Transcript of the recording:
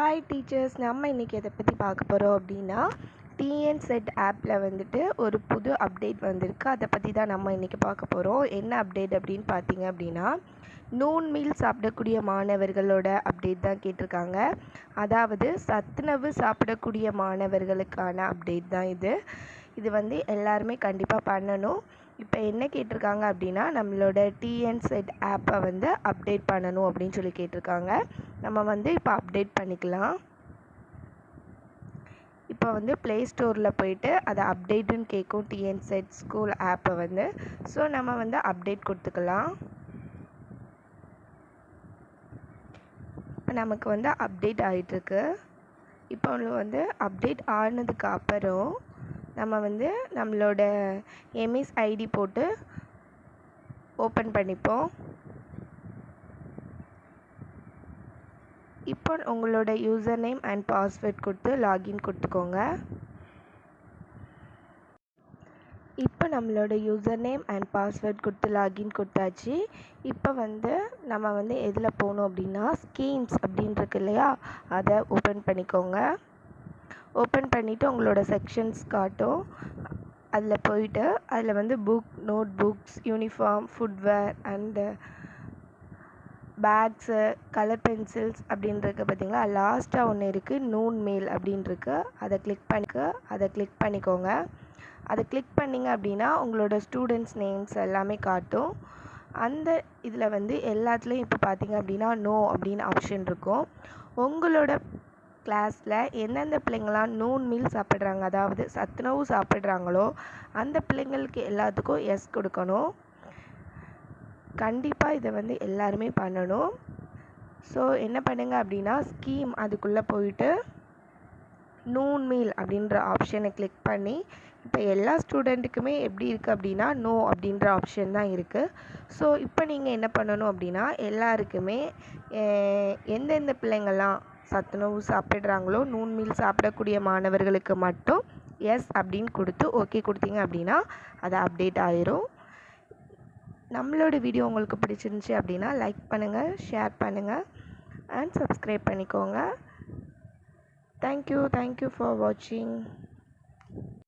Hi teachers நம்ம இன்றைக்கி எதை பற்றி பார்க்க போகிறோம் அப்படின்னா டிஎன் செட் ஆப்பில் வந்துட்டு ஒரு புது அப்டேட் வந்திருக்கு. அதை பற்றி தான் நம்ம இன்றைக்கி பார்க்க போகிறோம் என்ன அப்டேட் அப்படின்னு பார்த்தீங்க அப்படின்னா நூன் மீல் சாப்பிடக்கூடிய மாணவர்களோட அப்டேட் தான் கேட்டிருக்காங்க. அதாவது சத்துணவு சாப்பிடக்கூடிய மாணவர்களுக்கான அப்டேட் தான் இது. இது வந்து எல்லாருமே கண்டிப்பாக பண்ணணும். இப்போ என்ன கேட்டிருக்காங்க அப்படின்னா நம்மளோட டிஎன் செட் ஆப்பை வந்து அப்டேட் பண்ணணும் அப்படின்னு சொல்லி கேட்டிருக்காங்க. நம்ம வந்து இப்போ அப்டேட் பண்ணிக்கலாம். இப்போ வந்து ப்ளே ஸ்டோரில் போயிட்டு அதை அப்டேட்டுன்னு கேட்கும் டிஎன்செட் ஸ்கூல் ஆப்பை வந்து. ஸோ நம்ம வந்து அப்டேட் கொடுத்துக்கலாம். இப்போ நமக்கு வந்து அப்டேட் ஆகிட்டுருக்கு இப்போ வந்து அப்டேட் ஆனதுக்கு அப்புறம் நம்ம வந்து நம்மளோட எம்இஸ் ஐடி போட்டு ஓப்பன் பண்ணிப்போம். இப்போ உங்களோட யூசர் நேம் அண்ட் பாஸ்வேர்ட் கொடுத்து லாகின் கொடுத்துக்கோங்க. இப்போ நம்மளோட யூசர் நேம் அண்ட் பாஸ்வேர்ட் கொடுத்து லாகின் கொடுத்தாச்சு. இப்போ வந்து நம்ம வந்து எதில் போகணும் அப்படின்னா ஸ்கீம்ஸ் அப்படின்றது இல்லையா? அதை ஓப்பன் பண்ணிக்கோங்க. ஓப்பன் பண்ணிவிட்டு உங்களோட செக்ஷன்ஸ் காட்டும். அதில் போயிட்டு அதில் வந்து book note books uniform footwear and bags colour pencils அப்படின்றது பார்த்தீங்களா? லாஸ்ட்டாக ஒன்று இருக்குது நூன் மேல் அப்படின்ருக்கு. அதை கிளிக் பண்ணிக்க அதை கிளிக் பண்ணிக்கோங்க. அதை கிளிக் பண்ணிங்க அப்படின்னா உங்களோட ஸ்டூடெண்ட்ஸ் நேம்ஸ் எல்லாமே காட்டும். அந்த இதில் வந்து எல்லாத்துலேயும் இப்போ பார்த்தீங்க அப்படின்னா நோ அப்படின்னு ஆப்ஷன் இருக்கும். உங்களோட கிளாஸில் எந்தெந்த பிள்ளைங்களாம் நூன் மீல் சாப்பிட்றாங்க? அதாவது சத்துணவு சாப்பிட்றாங்களோ அந்த பிள்ளைங்களுக்கு எல்லாத்துக்கும் எஸ் கொடுக்கணும். கண்டிப்பாக இதை வந்து எல்லாருமே பண்ணணும். ஸோ என்ன பண்ணுங்க அப்படின்னா ஸ்கீம் அதுக்குள்ளே போயிட்டு நூன் மீல் அப்படின்ற ஆப்ஷனை கிளிக் பண்ணி இப்போ எல்லா ஸ்டூடெண்ட்டுக்குமே எப்படி இருக்குது அப்படின்னா நோ அப்படின்ற ஆப்ஷன் தான் இருக்குது ஸோ இப்போ நீங்கள் என்ன பண்ணணும் அப்படின்னா எல்லாருக்குமே எந்தெந்த பிள்ளைங்கள்லாம் சத்துணவு சாப்பிட்றாங்களோ நூன் மீல் சாப்பிடக்கூடிய மாணவர்களுக்கு மட்டும் எஸ் அப்படின்னு கொடுத்து ஓகே கொடுத்தீங்க அப்படின்னா அது அப்டேட் ஆயிரும். நம்மளோட வீடியோ உங்களுக்கு பிடிச்சிருந்துச்சி அப்படின்னா லைக் பண்ணுங்கள் ஷேர் பண்ணுங்கள் அண்ட் சப்ஸ்கிரைப் பண்ணிக்கோங்க. Thank you thank you for வாட்சிங்